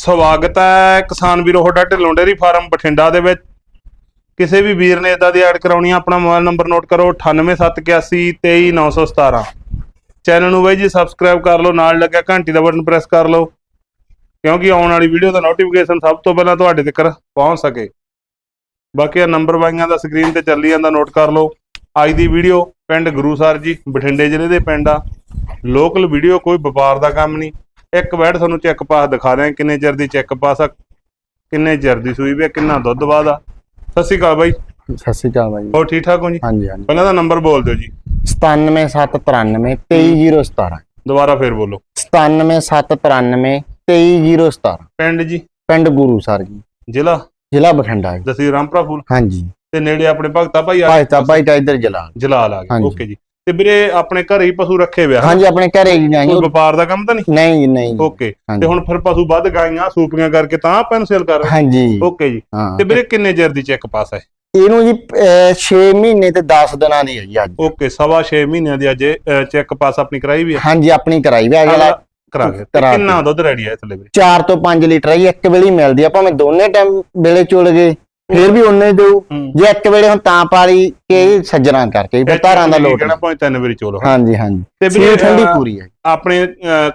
ਸਵਾਗਤ ਹੈ ਕਿਸਾਨ ਵੀਰੋ, ਤੁਹਾਡਾ ਢਿੱਲੋਂ ਡੇਰੀ ਫਾਰਮ ਬਠਿੰਡਾ ਦੇ ਵਿੱਚ। ਕਿਸੇ ਵੀ ਵੀਰ ਨੇ ਇਦਾਂ ਦੀ ਐਡ ਕਰਾਉਣੀ ਆ, ਆਪਣਾ ਮੋਬਾਈਲ ਨੰਬਰ ਨੋਟ ਕਰੋ 9871823917 ਚੈਨਲ ਨੂੰ ਬਾਈ ਜੀ ਸਬਸਕ੍ਰਾਈਬ ਕਰ ਲਓ, ਨਾਲ ਲੱਗਿਆ ਘੰਟੀ ਦਾ ਬਟਨ ਪ੍ਰੈਸ ਕਰ ਲਓ, ਕਿਉਂਕਿ ਆਉਣ ਵਾਲੀ ਵੀਡੀਓ ਦਾ ਨੋਟੀਫਿਕੇਸ਼ਨ ਸਭ ਤੋਂ ਪਹਿਲਾਂ ਤੁਹਾਡੇ ਤੱਕ ਪਹੁੰਚ ਸਕੇ। ਬਾਕੀ ਆ ਨੰਬਰ ਬਾਈਆਂ ਦਾ ਸਕਰੀਨ ਤੇ ਚੱਲੀ ਜਾਂਦਾ ਨੋਟ ਕਰ ਲਓ। ਅੱਜ ਦੀ ਵੀਡੀਓ ਪਿੰਡ ਗੁਰੂ ਗੁਰੂਸਰ ਜੀ, ਬਠਿੰਡੇ ਜ਼ਿਲ੍ਹੇ ਦੇ ਪਿੰਡ ਆ। ਲੋਕਲ ਵੀਡੀਓ ਕੋਈ ਵਪਾਰ ਦਾ ਕੰਮ ਨਹੀਂ। ਇੱਕ ਵੈਡ ਤੁਹਾਨੂੰ ਚੈੱਕ ਪਾਸ ਦਿਖਾ ਹਾਂ ਕਿੰਨੇ ਚਿਰ ਦੀ ਚੈੱਕ ਪਾਸ ਆ ਕਿੰਨੇ ਚਿਰ ਦੀ ਸੂਈ ਵੀ ਆ ਕਿੰਨਾ ਦੁੱਧ ਬਾਦ ਆ। ਸਤਿ ਸ਼੍ਰੀ ਅਕਾਲ ਬਾਈ। ਸਤਿ ਸ਼੍ਰੀ ਅਕਾਲ ਬਾਈ। ਹੋਰ ਠੀਕ ਠਾਕ ਹੋ ਜੀ? ਹਾਂਜੀ ਹਾਂਜੀ। ਪਹਿਲਾਂ ਦਾ ਨੰਬਰ ਬੋਲ ਦਿਓ ਜੀ। 97793 23017 ਦੁਬਾਰਾ ਫੇਰ ਬੋਲੋ। 97793 23017 ਪਿੰਡ ਜੀ? ਪਿੰਡ ਗੁਰੂਸਰ ਜੀ। ਜ਼ਿਲ੍ਹਾ? ਜ਼ਿਲ੍ਹਾ ਬਠਿੰਡਾ ਜੀ। ਦਸੀ ਰਾਮਪੁਰਾ ਫੂਲ। ਹਾਂਜੀ। ਤੇ ਨੇੜੇ ਆਪਣੇ ਭਗਤਾ ਭਾਈ ਆ? ਭਾਈ ਤਾਂ ਭਾਈ ਤਾਂ ਇੱਧਰ ਜਲਾ ਜਲਾਲ ਆ ਗਿਆ ਹਾਂਜੀ। ਓਕੇ ਜੀ। ਤੇ ਵੀਰੇ ਆਪਣੇ ਘਰੇ ਹੀ ਪਸ਼ੂ ਰੱਖੇ ਵਿਆ ਹਾਂਜੀ ਆਪਣੇ ਘਰੇ ਜੀ। ਨਹੀਂ ਕੋਈ ਵਪਾਰ ਦਾ ਕੰਮ ਤਾਂ ਨਹੀਂ? ਨਹੀਂ ਨਹੀਂ। ਓਕੇ। ਤੇ ਹੁਣ ਫਿਰ ਪਸ਼ੂ ਵੱਧ ਗਾਈਆਂ ਸੂਪੀਆਂ ਕਰਕੇ ਤਾਂ ਆਪਾਂ ਨੂੰ ਸੇਲ ਕਰ ਰਹੇ ਹਾਂਜੀ। ਓਕੇ ਜੀ। ਹਾਂ। ਤੇ ਵੀਰੇ ਕਿੰਨੇ ਚਿਰ ਦੀ ਚੈੱਕ ਪਾਸ ਹੈ? ਇਹਨੂੰ ਜੀ 6 ਮਹੀਨੇ ਤੇ 10 ਦਿਨਾਂ ਦੀ ਹੈ ਜੀ ਅੱਜ। ਓਕੇ ਸਵਾ 6 ਮਹੀਨਿਆਂ ਦੀ ਅਜੇ ਚੈੱਕ ਪਾਸ ਆਪਣੀ ਕਰਾਈ ਵੀ ਹੈ? ਹਾਂਜੀ ਆਪਣੀ ਕਰਾਈ ਵੀ ਅਗਲਾ ਕਰਾ ਕੇ ਤੇ ਕਰਾ ਕੇ। ਕਿੰਨਾ ਦੁੱਧ ਰੈਡੀ ਹੈ ਥੱਲੇ ਵੀਰੇ? 4 ਤੋਂ 5 ਲੀਟਰ ਹੀ ਇੱਕ ਵੇਲੇ ਹੀ ਮਿਲਦੀ ਆ ਭਾਵੇਂ ਦੋਨੇ ਟਾਈਮ ਵੇਲੇ ਚੁਲ ਗਏ। ਫਿਰ ਵੀ ਉਹਨੇ ਹੂੰ। ਜੇ ਇੱਕ ਵੇਲੇ ਹੁਣ ਤਾਂ ਪਾਲੀ ਕਿ ਸੱਜਣਾ ਕਰਕੇ ਫਿਰ ਧਾਰਾਂ ਦਾ ਲੋਟ ਕਹਿਣਾ ਭਾਵੇਂ ਤਿੰਨ ਵਾਰੀ ਚੋਲੋ ਹਾਂਜੀ ਹਾਂਜੀ। ਤੇ ਵੀਰੇ, ਠੰਡੀ ਪੂਰੀ ਹੈ। ਆਪਣੇ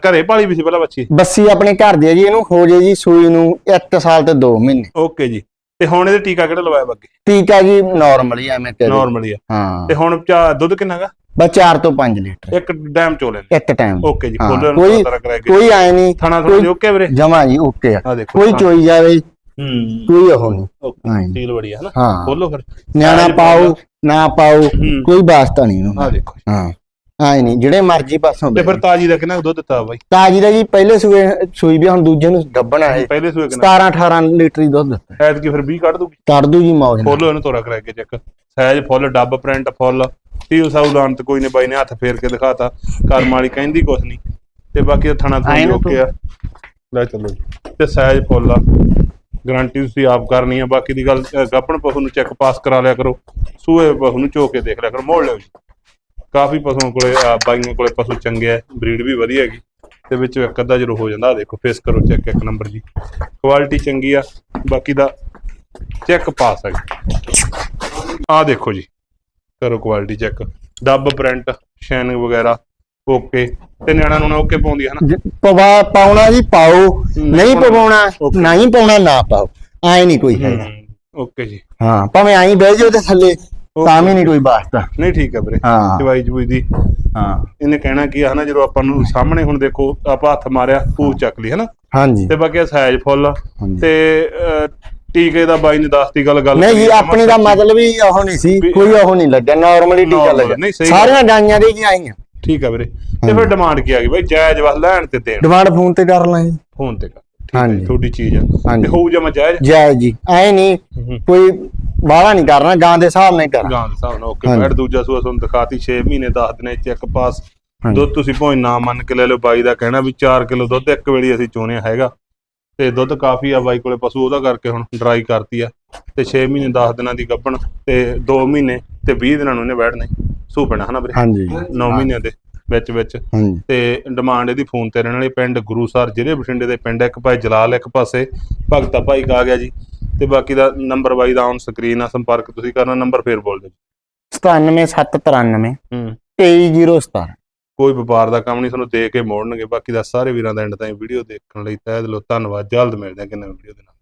ਘਰੇ ਪਾਲੀ ਵੀ ਸੀ ਪਹਿਲਾਂ ਬੱਚੀ? ਬੱਸੀ ਆਪਣੇ ਘਰ ਦੀ ਹੈ ਜੀ ਇਹਨੂੰ ਹੋ ਜੇ ਜੀ ਸੂਈ ਨੂੰ 1 ਸਾਲ ਤੇ 2 ਮਹੀਨੇ। ਓਕੇ ਜੀ। ਤੇ ਹੁਣ ਇਹਦੇ ਟੀਕਾ ਕਿਹੜਾ ਲਵਾਇਆ ਬੱਗੇ ਟੀਕਾ ਜੀ ਨਾਰਮਲ ਹੀ ਐਵੇਂ ਤੇ ਨਾਰਮਲ ਹੀ ਆ। ਹਾਂ। ਤੇ ਹੁਣ ਦੁੱਧ ਕਿੰਨਾ ਗਾ ਬਸ 4 ਤੋਂ 5 ਲੀਟਰ। ਇੱਕ ਡੈਮ ਚੋਲੇ ਇੱਕ ਟਾਈਮ ਓਕੇ ਜੀ ਕੋਈ- ਕੋਈ ਆਏ ਨਹੀਂ। ਥਾਣਾ ਥੋੜਾ ਓਕੇ ਵੀਰੇ? ਜਮਾ ਜੀ ਓਕੇ ਆ। ਕੋਈ। ਚੋਈ ਜਾਵੇ। ਹੂੰ। ਕੋਈ ਉਹ ਨਹੀਂ। ਓਕੇ ਹਾਂ। ਸੀਲ ਬੜੀ ਹੈ ਹਾਂ। ਖੋਲੋ ਫਿਰ। ਨਿਆਣਾ ਪਾਓ। ਨਾ ਪਾਓ ਹੂੰ। ਕੋਈ ਵਾਸਤਾ ਨਹੀਂ ਆ ਇਹਨੂੰ ਦੇਖੋ ਹਾਂ। ਆਏ ਨਹੀਂ ਜਿਹੜੇ ਮਰਜ਼ੀ ਪਾਸੋਂ ਤੇ ਫਿਰ ਤਾਜੀ ਦਾ ਕਿੰਨਾ ਦੁੱਧ ਦਿੱਤਾ ਬਾਈ? ਤਾਜੀ ਦਾ ਜੀ ਪਹਿਲੇ ਸੂਏ ਸੂਈ ਵੀ ਹੁਣ ਦੂਜੇ ਨੂੰ ਗੱਬਣਾ ਹੈ ਪਹਿਲੇ ਸੂਏ ਕਿੰਨਾ? 17 18 ਲੀਟਰ ਹੀ ਦੁੱਧ ਦਿੱਤਾ। ਐਤ ਕੀ ਫਿਰ 20 ਕੱਢ ਦੂਗੀ? ਕਰ ਦੂ ਜੀ ਮੌਜ ਨਾਲ। ਖੋਲੋ ਇਹਨੂੰ ਤੋਰਾ ਕਰਾ ਕੇ ਚੈੱਕ। ਸਾਈਜ਼ ਫੁੱਲ ਡੱਬ ਪ੍ਰਿੰਟ ਫੁੱਲ। ਤੀਉ ਸਾਊ ਲਾਉਣ ਤੇ ਕੋਈ ਨੇ ਬਾਈ ਨੇ ਹੱਥ ਫੇਰ ਕੇ ਦਿਖਾਤਾ। ਕਰਮ ਵਾਲੀ ਕਹਿੰਦੀ ਕੁਛ ਨਹੀਂ। ਤੇ ਬਾਕੀ ਥਣਾ ਥੋੜੀ ਨਾ ਓਕੇ ਆ ਲੈ ਚੱਲੋ ਜੀ। ਤੇ ਸਾਈਜ਼ ਫੁੱਲ ਆ। ਗਾਰੰਟੀ ਤੁਸੀਂ ਆਪ ਕਰਨੀ ਆ ਬਾਕੀ ਦੀ ਗੱਲ ਅ, ਗੱਪਣ ਪਸ਼ੂ ਨੂੰ ਚੈੱਕ ਪਾਸ ਕਰਾ ਲਿਆ ਕਰੋ ਸੂਏ ਪਸ਼ੂ ਨੂੰ ਝੋ ਕੇ ਦੇਖ ਲਿਆ ਕਰੋ ਮੋੜ ਲਿਓ ਜੀ। ਕਾਫੀ ਪਸ਼ੂਆਂ ਕੋਲੇ ਅ, ਬਾਈਆਂ ਕੋਲੇ ਪਸ਼ੂ ਚੰਗੇ ਆ ਬਰੀਡ ਵੀ ਵਧੀਆ ਹੈਗੀ ਤੇ ਵਿੱਚ ਇੱਕ ਅੱਧਾ ਜ਼ਰੂਰ ਹੋ ਜਾਂਦਾ ਆ ਦੇਖੋ ਫੇਸ ਕਰੋ ਚੈੱਕ ਇੱਕ ਨੰਬਰ ਜੀ। ਕੁਆਲਿਟੀ ਚੰਗੀ ਆ ਬਾਕੀ ਦਾ ਚੈੱਕ ਪਾਸ ਹੈਗਾ। ਆ ਦੇਖੋ ਜੀ ਕਰੋ ਕੁਆਲਿਟੀ ਚੈੱਕ ਡੱਬ ਪ੍ਰਿੰਟ ਸ਼ੈਨਿੰਗ ਵਗੈਰਾ ਓਕੇ ਤੇ ਨਿਆਣਾ ਨੂੰ ਓਕੇ ਪਾਉਂਦੀ ਹੈ ਨਾ? ਜ- ਪਵਾ ਪਾਉਣਾ ਜੀ ਪਾਓ। ਨਹੀਂ। ਪਵਾਉਣਾ Okay. ਨਹੀਂ ਪਾਉਣਾ ਨਾ ਪਾਓ। ਐ ਨਹੀਂ ਕੋਈ ਹੈ ਓਕੇ ਜੀ। ਹਾਂ ਭਾਵੇਂ ਆਈ ਬਹਿ ਜਾਓ ਤੇ ਥੱਲੇ ਤਾਂ ਵੀ ਨਹੀਂ ਕੋਈ ਵਾਸਤਾ। ਨਹੀਂ ਠੀਕ ਹੈ ਵੀਰੇ। ਹਾਂ। ਚਵਾਈ ਚਬੂਈ ਦੀ। ਹਾਂ। ਇਹਨੇ ਕਹਿਣਾ ਕੀ ਹਨਾ ਜਦੋਂ ਆਪਾਂ ਨੂੰ ਸਾਹਮਣੇ ਹੁਣ ਦੇਖੋ ਆਪਾਂ ਹੱਥ ਮਾਰਿਆ ਪੂਛ ਚੱਕ ਲਈ ਹਨਾ? ਹਾਂਜੀ। ਤੇ ਬਾਕੀ ਸਾਈਜ਼ ਫੁੱਲ। ਹਾਂਜੀ। ਤੇ ਅਹ, ਟੀਕੇ ਦਾ ਬਾਈ ਨੇ ਦੱਸਤੀ ਗੱਲ ਗੱਲ ਨਹੀਂ ਜੀ ਆਪਣੀ ਦਾ ਮਤਲਬ ਹੀ ਉਹ ਨਹੀਂ ਸੀ ਵੀ- ਕੋਈ ਉਹ ਨਹੀਂ ਲੱਗਿਆ ਨਾਰਮਲੀ ਟੀਕਾ Normal, ਲੱਗਿਆ ਨਹੀਂ, ਸਹੀ ਸਾਰੀਆਂ ਗਾਈਆਂ ਦੇ ਜੀ ਆਈਆਂ। ਠੀਕ ਹੈ ਵੀਰੇ। ਤੇ ਫਿਰ ਡਿਮਾਂਡ ਕੀ ਆ ਗਈ ਬਾਈ? ਜਾਇਜ਼ ਵਸ ਲੈਣ ਤੇ ਦੇਣ। ਡਿਮਾਂਡ ਫੋਨ ਤੇ ਕਰ ਲਾਂਗੇ। ਫੋਨ ਤੇ ਕਰ। ਠੀਕ ਹੈ ਹਾਂਜੀ। ਜੀ, ਤੁਹਾਡੀ ਚੀਜ਼ ਆ। ਹਾਂਜੀ। ਤੇ ਹੋਊ ਜਮਾ ਜਾਇਜ਼? ਜੈ ਜੀ। ਐ ਨਹੀਂ। ਕੋਈ ਬਾਹਲਾ ਨਹੀਂ ਕਰਨਾ ਗਾਂ ਦੇ ਹਿਸਾਬ ਨਾਲ ਹੀ ਕਰਨਾ ਗਾਂ ਦੇ ਹਿਸਾਬ ਨਾਲ ਓਕੇ ਹਾਂਜੀ। ਦੂਜਾ ਸੂਆ ਤੁਹਾਨੂੰ ਦਿਖਾਤੀ 6 ਮਹੀਨੇ 10 ਦਿਨੇ ਚੈੱਕ ਪਾਸ। ਹਾਂਜੀ। ਦੁੱਧ ਤੁਸੀਂ ਭਾਵੇਂ ਨਾ ਮੰਨ ਕੇ ਲੈ ਲਓ ਬਾਈ ਦਾ ਕਹਿਣਾ ਵੀ 4 ਕਿਲੋ ਦੁੱਧ ਇੱਕ ਵੇਲੇ ਅਸੀਂ ਚੋਣਿਆ ਹੈਗਾ। ਤੇ ਦੁੱਧ ਕਾਫੀ ਆ ਬਾਈ ਕੋਲੇ ਪਸ਼ੂ ਉਹਦਾ ਕਰਕੇ ਹੁਣ ਡਰਾਈ ਕਰਤੀ ਆ। ਤੇ 6 ਮਹੀਨੇ 10 ਦਿਨਾਂ ਦੀ ਗੱਭਣ ਤੇ 2 ਮਹੀਨੇ ਤੇ 20 ਦਿਨਾਂ ਨੂੰ ਇਹਨੇ ਬੈਠਣੇ ਸੂ ਪੈਣਾ ਹਨਾ ਵੀਰੇ? ਹਾਂਜੀ। 9 ਮਹੀਨਿਆਂ ਦੇ ਵਿੱਚ ਵਿੱਚ। ਹਾਂਜੀ। ਤੇ ਡਿਮਾਂਡ ਇਹਦੀ ਫੋਨ ਤੇ ਰਹਿਣ ਵਾਲੀ ਪਿੰਡ ਗੁਰੂਸਰ ਜ਼ਿਲ੍ਹੇ ਬਠਿੰਡੇ ਦੇ ਪਿੰਡ ਇੱਕ ਭਾਈ ਜਲਾਲ ਇੱਕ ਪਾਸੇ ਭਗਤਾ ਭਾਈ ਕਾ ਗਿਆ ਜੀ। ਤੇ ਬਾਕੀ ਦਾ ਨੰਬਰ ਬਾਈ ਦਾ ਔਨ ਸਕਰੀਨ ਆ ਸੰਪਰਕ ਤੁਸੀਂ ਕਰਨਾ ਨੰਬਰ ਫੇਰ ਬੋਲ ਦਿਓ 97793 ਹੂੰ। 23017 ਕੋਈ ਵਪਾਰ ਦਾ ਕੰਮ ਨਹੀਂ ਤੁਹਾਨੂੰ ਦੇ ਕੇ ਮੋੜਨਗੇ। ਬਾਕੀ ਦਾ ਸਾਰੇ ਵੀਰਾਂ ਦਾ ਐਂਡ ਤਾਈਂ ਵੀਡੀਓ ਦੇਖਣ ਲਈ ਤਹਿ ਦਿਲੋਂ ਧੰਨਵਾਦ। ਜਲਦ ਮਿਲਦੇ ਹਾਂ ਕਿੰਨੇ ਵੀਡੀਓ ਦੇ ਨਾਲ।